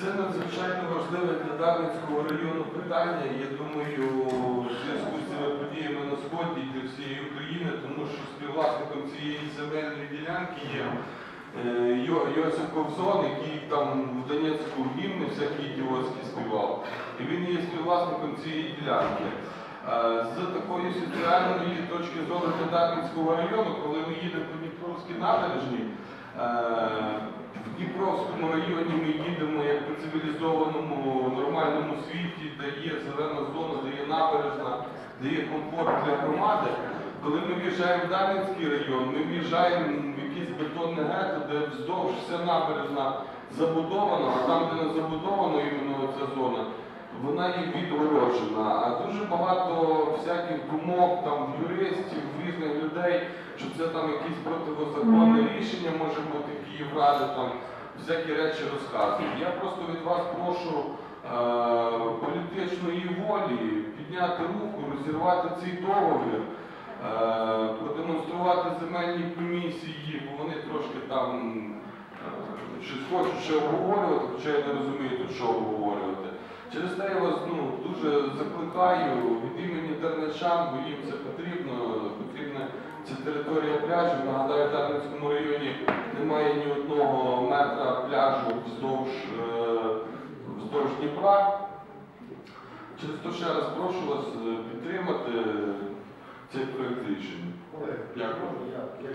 Це надзвичайно важливе для Дарницького району питання. Я думаю, в зв'язку з цими подіями на сході і для всієї України, тому що співвласником цієї земельної ділянки є е, Йо- Йосип Ковзон, який там в Донецьку гімни всякі ідіотські співав. І він є співвласником цієї ділянки. Е, З такої соціальної точки зору для Дарницького району, коли ми їдемо по Дніпровській набережній, е, в Дніпровському районі ми їдемо як по цивілізованому нормальному світі, де є зелена зона, де є набережна, де є комфорт для громади. Коли ми в'їжджаємо в Дарницький район, ми в'їжджаємо в якесь бетонне гетто, де вздовж вся набережна забудована, а там, де не забудовано іменно ця зона, вона є відгороджена. А дуже багато всяких думок, там, юристів, різних людей, що це там якесь противозаконне рішення може бути Київради, там всякі речі розказують. Я просто від вас прошу е, політичної волі підняти руку, розірвати цей договір, е, продемонструвати земельні комісії, бо вони трошки там е, щось хочуть ще обговорювати, хоча я не розумію тут, що обговорювати. Через те я вас ну, дуже закликаю від імені терничан, бо їм це потрібно, потрібна ця територія пляжу. Нагадаю, в Дарницькому районі немає ні одного метра пляжу вздовж, е, вздовж Дніпра. Через то ще раз прошу вас е, підтримати цей проект рішення. Дякую.